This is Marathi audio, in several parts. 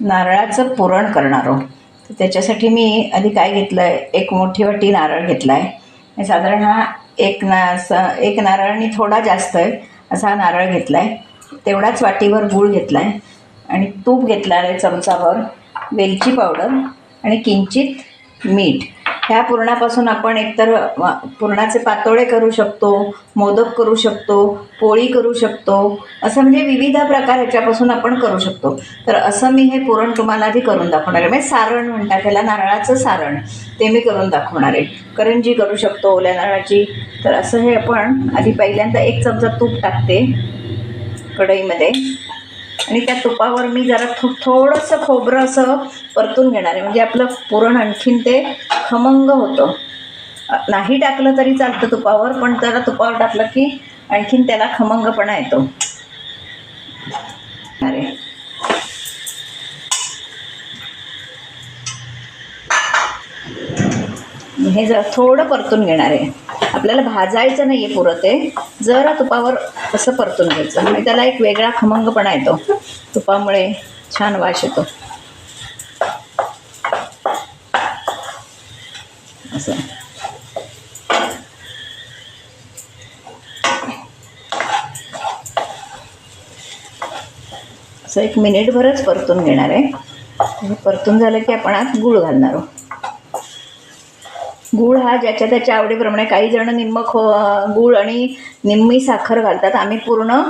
नारळाचं पुरण करणार आहोत तर त्याच्यासाठी मी आधी काय घेतलं आहे एक मोठी वाटी नारळ घेतला आहे साधारण हा एक ना स- एक नारळाने थोडा जास्त आहे असा हा नारळ घेतला आहे तेवढाच वाटीवर गूळ घेतला आहे आणि तूप घेतला आहे चमचाभर वेलची पावडर आणि किंचित मीठ. ह्या पुरणापासून आपण एकतर पुरणाचे पातोळे करू शकतो मोदक करू शकतो पोळी करू शकतो असं म्हणजे विविध प्रकार ह्याच्यापासून आपण करू शकतो. तर असं मी हे पुरण तुम्हाला आधी करून दाखवणार आहे. म्हणजे सारण म्हणतात त्याला नारळाचं सारण ते मी करून दाखवणार आहे. करंजी करू शकतो ओल्या नारळाची. तर असं हे आपण आधी पहिल्यांदा एक चमचा तूप टाकते कढईमध्ये. आणि त्या तुपावर मी जरा थो थोडंसं खोबरं असं परतून घेणार आहे. म्हणजे आपलं पुरण आणखीन ते खमंग होतं. नाही टाकलं तरी चालतं तुपावर पण जरा तुपावर टाकलं की आणखीन त्याला खमंगपणा येतो. अरे. हे जरा थोडं परतून घेणार आहे. आपल्याला भाजायचं नाही आहे पुरं ते. जरा तुपावर असं परतून घ्यायचं. आणि त्याला एक वेगळा खमंगपणा येतो. तुपामुळे छान वास येतो. असं. असं एक मिनिटभरच परतून घेणार आहे. परतून झालं की आपण आत गूळ घालणार आहोत. गूळ हा ज्याच्या त्याच्या आवडीप्रमाणे काही जण निम्म खो हो, गूळ आणि निम्मी साखर घालतात. आम्ही पूर्ण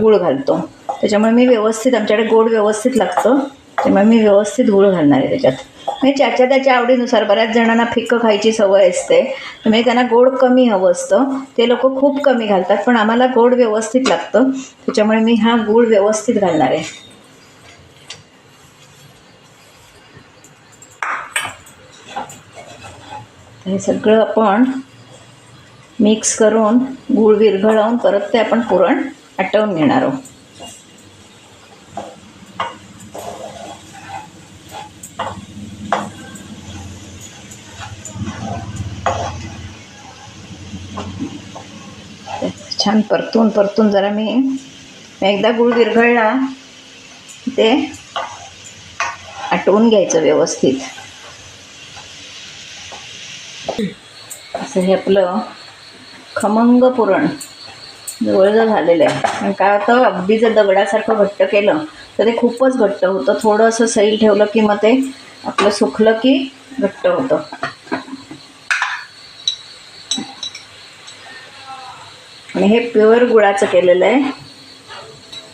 गूळ घालतो. त्याच्यामुळे मी व्यवस्थित आमच्याकडे गोड व्यवस्थित लागतं. त्यामुळे मी व्यवस्थित गूळ घालणार आहे त्याच्यात. म्हणजे ज्याच्या त्याच्या आवडीनुसार बऱ्याच जणांना फिक्कं खायची सवय असते. म्हणजे त्यांना गोड कमी हवं असतं. ते लोक खूप कमी घालतात पण आम्हाला गोड व्यवस्थित लागतं. त्याच्यामुळे मी हा गूळ व्यवस्थित घालणार आहे. हे सगळं आपण मिक्स करून गूळ विरघळवून परत ते आपण पुरण आटवून घेणार आहोत. छान परतून परतून जरा मी एकदा गूळ विरघळला ते आटवून घ्यायचं व्यवस्थित. असं हे आपलं खमंग पुरण. जवळजवळ झालेलं आहे. आणि काय होतं अगदी जर दगडासारखं घट्ट केलं तर ते खूपच घट्ट होतं. थोडं असं सैल ठेवलं की मग ते आपलं सुकलं की घट्ट होतं. आणि हे प्युअर गुळाचं केलेलं आहे.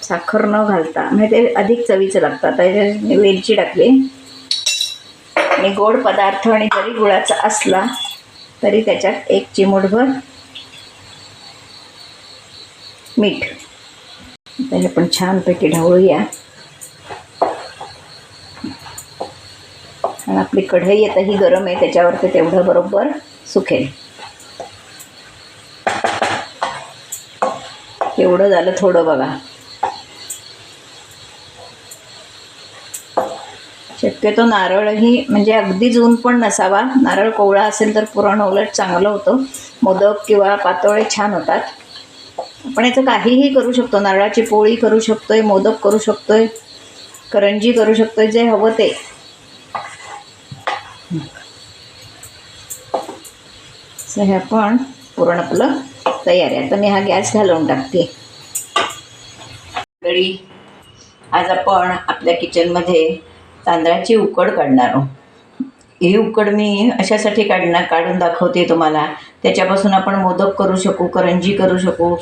साखर न घालता. म्हणजे ते अधिक चवीचं लागतं. आता वेलची टाकली. आणि गोड पदार्थ आणि जरी गुळाचा असला तरी त्याच्यात एक चिमूटभर मीठ. त्याला पण छानपैकी ढवळूया. आणि आपली कढई आता ही गरम आहे त्याच्यावरती तेवढं बरोबर सुकेल. एवढं झालं थोडं बघा. शक्यतो नारळही म्हणजे अगदी ऊन पण नसावा. नारळ कोवळा असेल तर पुरण उलट चांगलं होतं. मोदक किंवा पातोळे छान होतात. आपण याचं काहीही करू शकतो. नारळाची पोळी करू शकतोय मोदक करू शकतोय करंजी करू शकतोय जे हवं ते. हे आपण पुरण आपलं तयार आहे. आता मी हा गॅस घालवून टाकते. आज आपण आपल्या किचनमध्ये तांदळाची उकड काढणार. ही उकड मी अशासाठी काढणार काढून दाखवते तुम्हाला. त्याच्यापासून आपण मोदक करू शकू करंजी करू शकू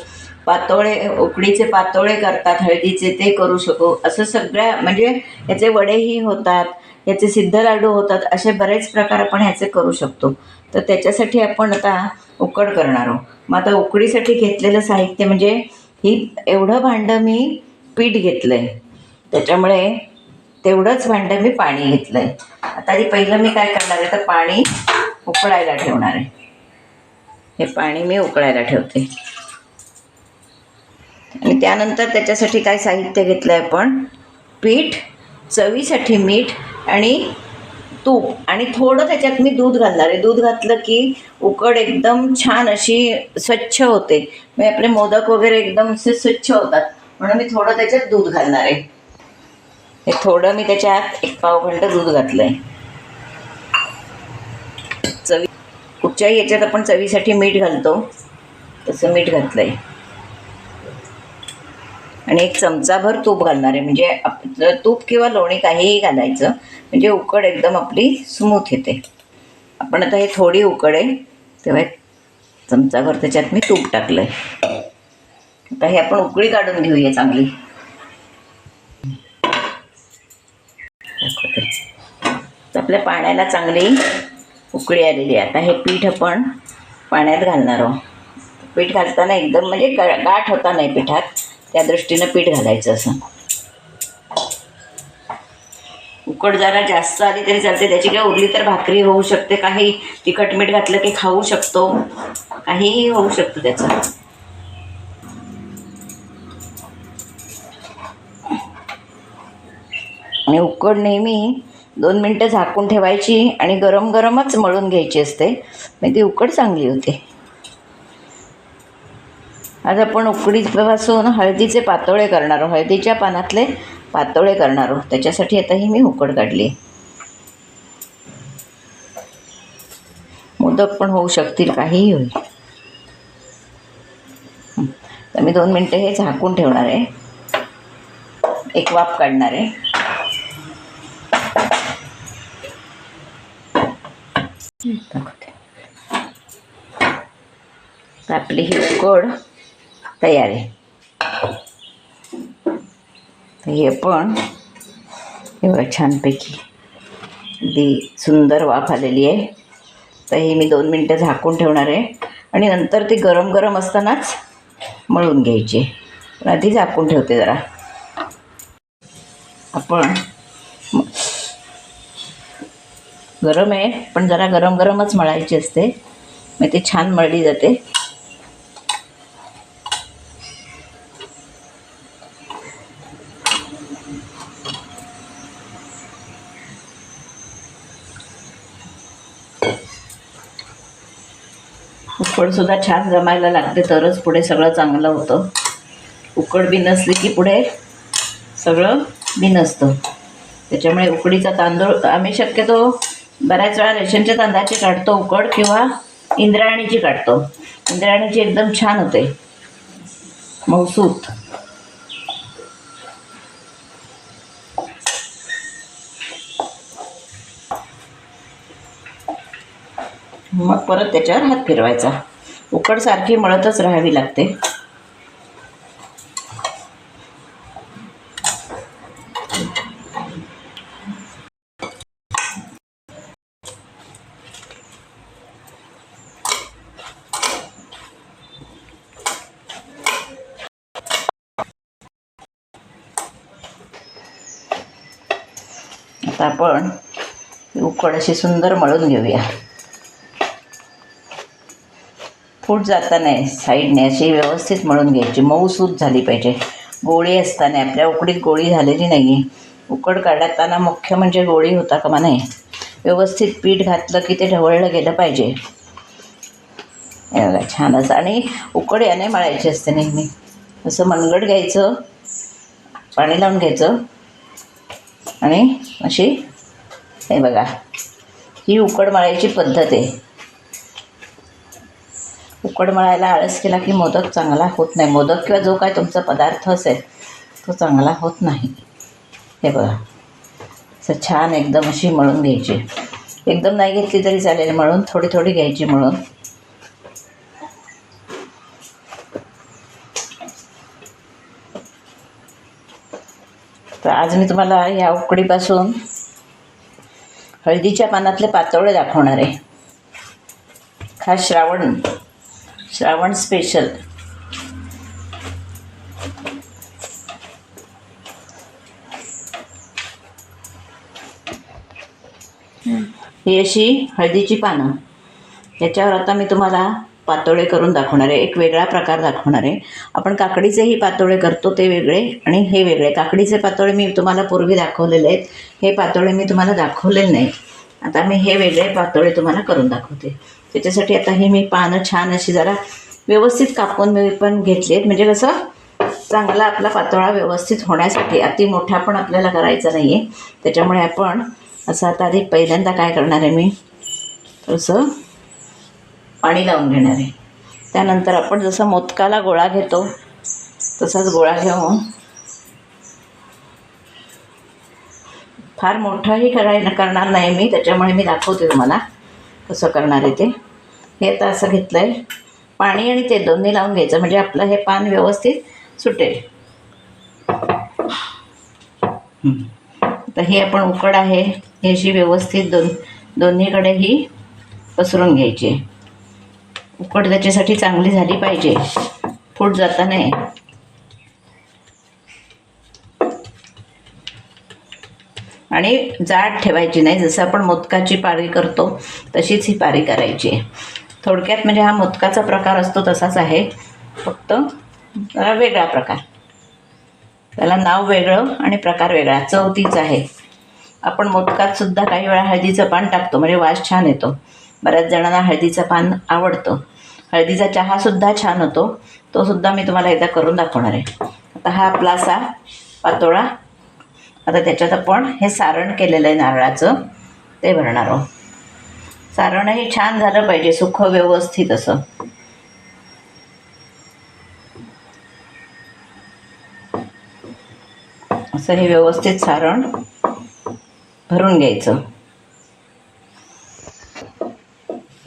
पातोळे उकडीचे पातोळे करतात हळदीचे ते करू शकू. असं सगळ्या म्हणजे याचे वडेही होतात याचे सिद्ध लाडू होतात असे बरेच प्रकार आपण ह्याचे करू शकतो. तर त्याच्यासाठी आपण आता उकड करणार आहोत. मग आता उकडीसाठी घेतलेलं साहित्य म्हणजे ही एवढं भांडं मी पीठ घेतलं आहे त्याच्यामुळे तेवढंच भांडं मी पाणी घेतलं आहे आता आधी पहिलं मी काय करणार आहे? तर पाणी उकळायला ठेवणार आहे. हे पाणी मी उकळायला ठेवते. आणि त्यानंतर त्याच्यासाठी काय साहित्य घेतलं आहे आपण? पीठ चवीसाठी मीठ आणि तूप. आणि थोडं त्याच्यात मी दूध घालणार आहे. दूध घातलं की उकड एकदम छान अशी स्वच्छ होते. म्हणजे आपले मोदक वगैरे एकदम असे स्वच्छ होतात. म्हणून मी थोडं त्याच्यात दूध घालणार आहे. हे थोडं मी त्याच्यात एक पाव घंटा दूध घातलं आहे चवी कुठच्याही याच्यात आपण चवीसाठी मीठ घालतो तसं मीठ घातलं आहे आणि एक चमचाभर तूप घालणार आहे म्हणजे आप- तूप किंवा लोणी काहीही घालायचं म्हणजे उकड एकदम आपली स्मूथ येते. आपण आता हे थोडी उकड आहे तेव्हा चमचाभर त्याच्यात मी तूप टाकलं आहे आता हे आपण उकळी काढून घेऊया चांगली. तर आपल्या पाण्याला चांगली उकळी आलेली आहे. आता हे पीठ आपण पाण्यात घालणार आहोत. पीठ घालताना एकदम म्हणजे गा गाठ होता नाही पिठात. त्या दृष्टीनं पीठ घालायचं असं. उकड जरा जास्त आली तरी चालते. त्याची काय उरली तर भाकरी होऊ शकते. काही तिखट मीठ घातलं की खाऊ शकतो. काहीही होऊ शकतं त्याचं. आणि उकड नेहमी दोन मिनटं झाकून ठेवायची आणि गरम गरमच मळून घ्यायची असते. म्हणजे ती उकड चांगली होते. आज आपण उकडीपासून हळदीचे पातोळे करणार आहोत. हळदीच्या पानातले पातोळे करणार आहोत. त्याच्यासाठी आता ही मी उकड काढली. मोदक पण होऊ शकतील काहीही होईल. तर मी दोन मिनटं हे झाकून ठेवणार आहे. एक वाफ काढणार आहे. दाखवते. आपली ही उकड तयार आहे. हे पण एवढं छानपैकी अगदी सुंदर वाफ आलेली आहे. तर हे मी दोन मिनटं झाकून ठेवणार आहे. आणि नंतर ती गरम गरम असतानाच मळून घ्यायची पण आधी झाकून ठेवते जरा. आपण गरम आहे पण जरा गरम गरमच मळायची असते. मग ती छान मळली जाते. उकडसुद्धा छान जमायला लागते तरच पुढे सगळं चांगलं होतं. उकड बी नसली की पुढे सगळं बिनसतं त्याच्यामुळे उकडीचा तांदूळ आम्ही शक्यतो बऱ्याच वेळा रेशमच्या तांदळाची काढतो उकड किंवा इंद्रायणीची काढतो. इंद्रायणीची एकदम छान होते. मौसूत. मग परत त्याच्यावर हात फिरवायचा. उकड सारखी मळतच राहावी लागते. आता आपण उकड अशी सुंदर मळून घेऊया. फूट जाता नाही साईडने अशी व्यवस्थित मळून घ्यायची. मऊसूत झाली पाहिजे. गोळी असताना आपल्या उकडीत गोळी झालेली नाही आहे उकड काढताना मुख्य म्हणजे गोळी होता का नाही व्यवस्थित पीठ घातलं की ते ढवळलं गेलं पाहिजे. छानच. आणि उकड याने मळायची असते नेहमी. असं मनगट घ्यायचं पाणी लावून घ्यायचं. आणि अशी हे बघा ही उकड मळायची पद्धत आहे. उकड मळायला आळस केला की मोदक चांगला होत नाही. मोदक किंवा जो काय तुमचा पदार्थ असेल तो चांगला होत नाही. हे बघा. असं छान एकदम अशी मळून घ्यायची. एकदम नाही घेतली तरी चालेल मळून थोडी थोडी घ्यायची मळून. तर आज मी तुम्हाला या उकडीपासून हळदीच्या पानातले पातोळे दाखवणार आहे. खास श्रावण श्रावण स्पेशल ही अशी हळदीची पानं. याच्यावर आता मी तुम्हाला पातोळे करून दाखवणारे एक वेगळा प्रकार दाखवणार. आहे आपण काकडीचेही पातोळे करतो ते वेगळे आणि हे वेगळे. काकडीचे पातोळे मी तुम्हाला पूर्वी दाखवलेले आहेत. हे पातोळे मी तुम्हाला दाखवलेले नाहीत. आता मी हे वेगळे पातोळे तुम्हाला करून दाखवते. त्याच्यासाठी आता हे मी पानं छान अशी जरा व्यवस्थित कापून मी पण घेतली आहेत. म्हणजे कसं चांगला आपला पातोळा व्यवस्थित होण्यासाठी अति मोठा पण आपल्याला करायचा नाही आहे त्याच्यामुळे आपण असं आता आधी पहिल्यांदा काय करणार आहे मी? थोडंसं पाणी लावून घेणार आहे त्यानंतर आपण जसं मोदकाला गोळा घेतो तसाच गोळा घेऊन फार मोठंही कराय करणार नाही मी त्याच्यामुळे मी दाखवते तुम्हाला कसं करणार आहे ते हे आता असं घेतलं आहे पाणी आणि ते दोन्ही लावून घ्यायचं म्हणजे आपलं हे पान व्यवस्थित सुटेल. आता ही आपण उकड आहे ही अशी व्यवस्थित दोन दोन्हीकडे ही पसरून घ्यायची आहे. उकड त्याच्यासाठी चांगली झाली पाहिजे. फूट जाता नाही आणि जाड ठेवायची नाही. जसं आपण मोदकाची पारी करतो तशीच ही पारी करायची आहे. थोडक्यात म्हणजे हा मोदकाचा प्रकार असतो तसाच आहे. फक्त जरा वेगळा प्रकार. त्याला नाव वेगळं आणि प्रकार वेगळा. चव तीच आहे. आपण मोदकात सुद्धा काही वेळा हळदीचं पान टाकतो. म्हणजे वास छान येतो. बऱ्याच जणांना हळदीचं पान आवडतं. हळदीचा चहासुद्धा छान होतो. तो सुद्धा मी तुम्हाला एकदा करून दाखवणार आहे. आता हा आपला असा पातोळा. आता त्याच्यात आपण हे सारण केलेलं आहे नारळाचं. ते भरणार आहोत. सारणही छान झालं पाहिजे सुख व्यवस्थित असं. असं हे व्यवस्थित सारण भरून घ्यायचं.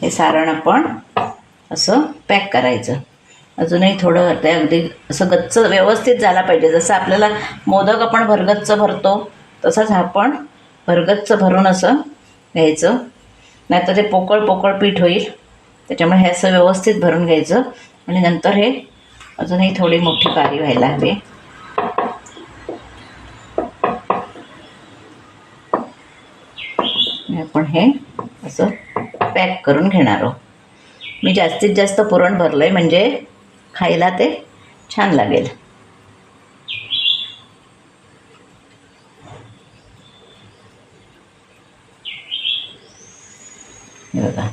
हे सारण आपण असं पॅक करायचं. अजूनही थोडं ते अगदी असं गच्च व्यवस्थित झाला पाहिजे. जसं आपल्याला मोदक आपण भरगच्च भरतो तसंच हा पण भरगच्च भरून असं घ्यायचं. नाहीतर ते पोकळ पोकळ पीठ होईल. त्याच्यामुळे हे असं व्यवस्थित भरून घ्यायचं. आणि नंतर हे अजूनही थोडी मोठी पारी व्हायला हवी. आपण हे असं पॅक करून घेणार आहोत मी जास्तीत जास्त पुरण भरलं आहे म्हणजे खायला ते छान लागेल. बघा.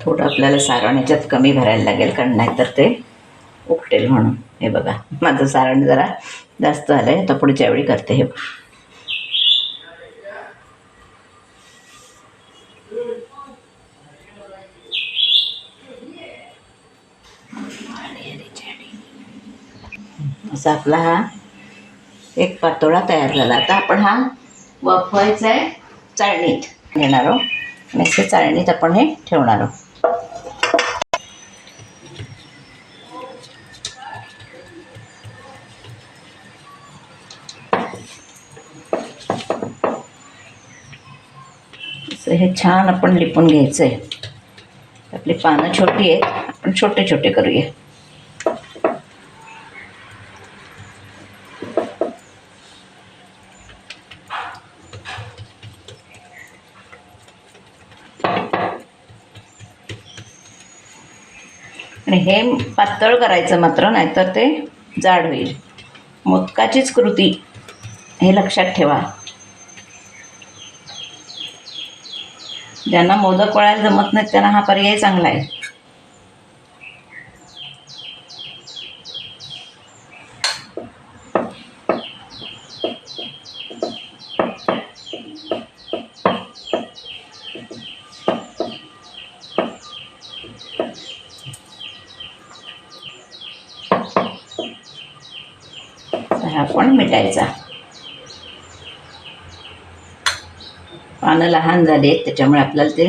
थोडं आपल्याला सारण याच्यात कमी भरायला लागेल कारण नाहीतर ते उकटेल म्हणून. हे बघा माझं सारण जरा जास्त झालं आहे आता पुढच्या वेळी करते हे असा आपला हा एक पातोळा तयार झाला. आता आपण हा वाफवायचा आहे चाळणीत. घेणार आहोत. आणि असे चाळणीत आपण हे ठेवणार आहोत. असं हे छान आपण लिपून घ्यायचं आहे आपली पानं छोटी आहेत आपण छोटे छोटे करूया. आणि हे पातळ करायचं मात्र नाहीतर ते जाड होईल. मोदकाचीच कृती हे लक्षात ठेवा. ज्यांना मोदक वळायला जमत नाहीत त्यांना हा पर्याय चांगला आहे तर हा पण मिटायचा पानं लहान झाले आहेत त्याच्यामुळे आपल्याला ते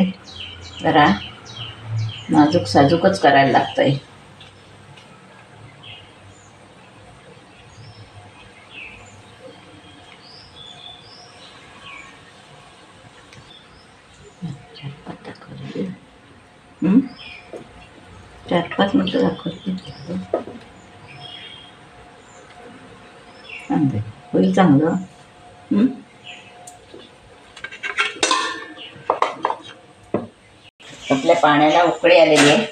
जरा नाजूक साजूकच करायला लागतं आहे चार पाच मिनटं दाखवते. चांगलं. होईल चांगलं. आपल्या पाण्याला उकळी आलेली आहे.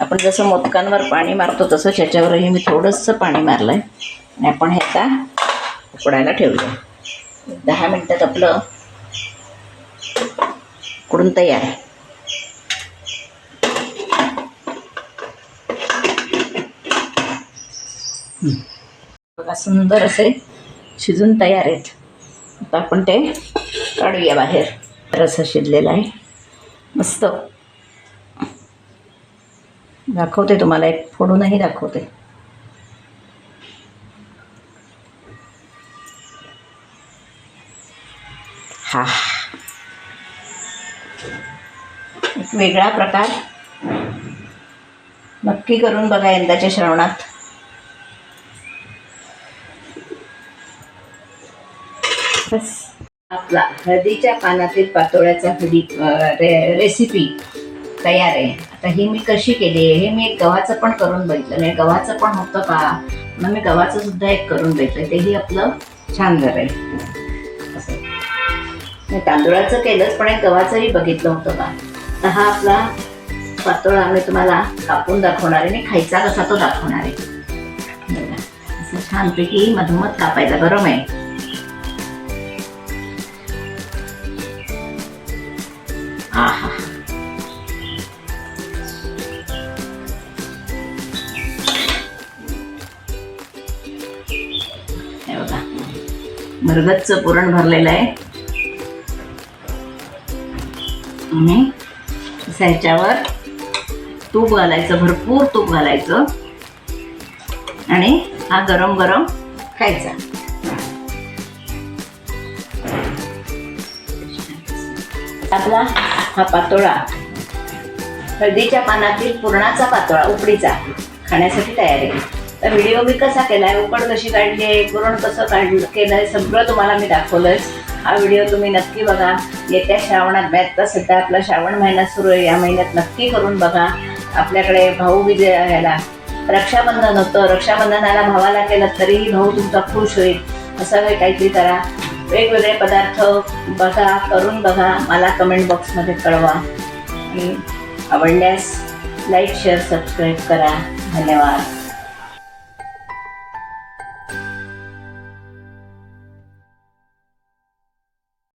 आपण जसं मोदकांवर पाणी मारतो तसंच ह्याच्यावरही मी थोडंसं पाणी मारलं आहे आणि आपण ह्याचा उकडायला ठेवलं आहे दहा मिनटात आपलं उकडून तयार आहे. बघा सुंदर असे शिजून तयार आहेत. आता आपण ते काढूया बाहेर. रस शिजलेला आहे. मस्त. दाखवते तुम्हाला एक फोडूनही दाखवते. हा. एक वेगळा प्रकार. नक्की करून बघा यंदाच्या श्रवणात. हळदीच्या पानातील पातोळ्याचा हळदी रे रेसिपी तयार आहे. आता ही मी कशी केली आहे? हे मी एक गव्हाचं पण करून बघितलं. नाही गव्हाचं पण होतं का? मग मी गव्हाचं सुद्धा एक करून बघितलं. तेही आपलं छान झालं आहे. असं. मी तांदुळाचं केलंच पण एक गव्हाचंही बघितलं होतं का? तर हा आपला पातोळा मी तुम्हाला कापून दाखवणार आहे. आणि खायचा कसा तो दाखवणार आहे. असं छानपैकी मधोमध कापायचा. गरम आहे. आहा हे बघा. पुरण भरलेलं आहे. आणि ह्याच्यावर तूप घालायचं भरपूर तूप घालायचं. आणि हा गरम गरम खायचा. आपला हा पातोळा. हळदीच्या पानातील पुरणाचा पातोळा उकडीचा. खाण्यासाठी तयार आहे. तर व्हिडिओ मी कसा केलाय उकड कशी काढली आहे पुरण कसं काढलं आहे सगळं तुम्हाला मी दाखवलंय हा व्हिडिओ तुम्ही नक्की बघा. येत्या श्रावणात आता सध्या आपला श्रावण महिना सुरू आहे. या महिन्यात नक्की करून बघा. आपल्याकडे भाऊ विजय ह्याला रक्षाबंधन होतं. रक्षाबंधनाला भावाला केलं तरीही भाऊ तुमचा खुश होईल. असं काही काहीतरी करा. वेगवेगळे पदार्थ बघा करून बघा. मला कमेंट बॉक्समध्ये कळवा. आणि आवडल्यास लाईक शेअर सबस्क्राईब करा. धन्यवाद.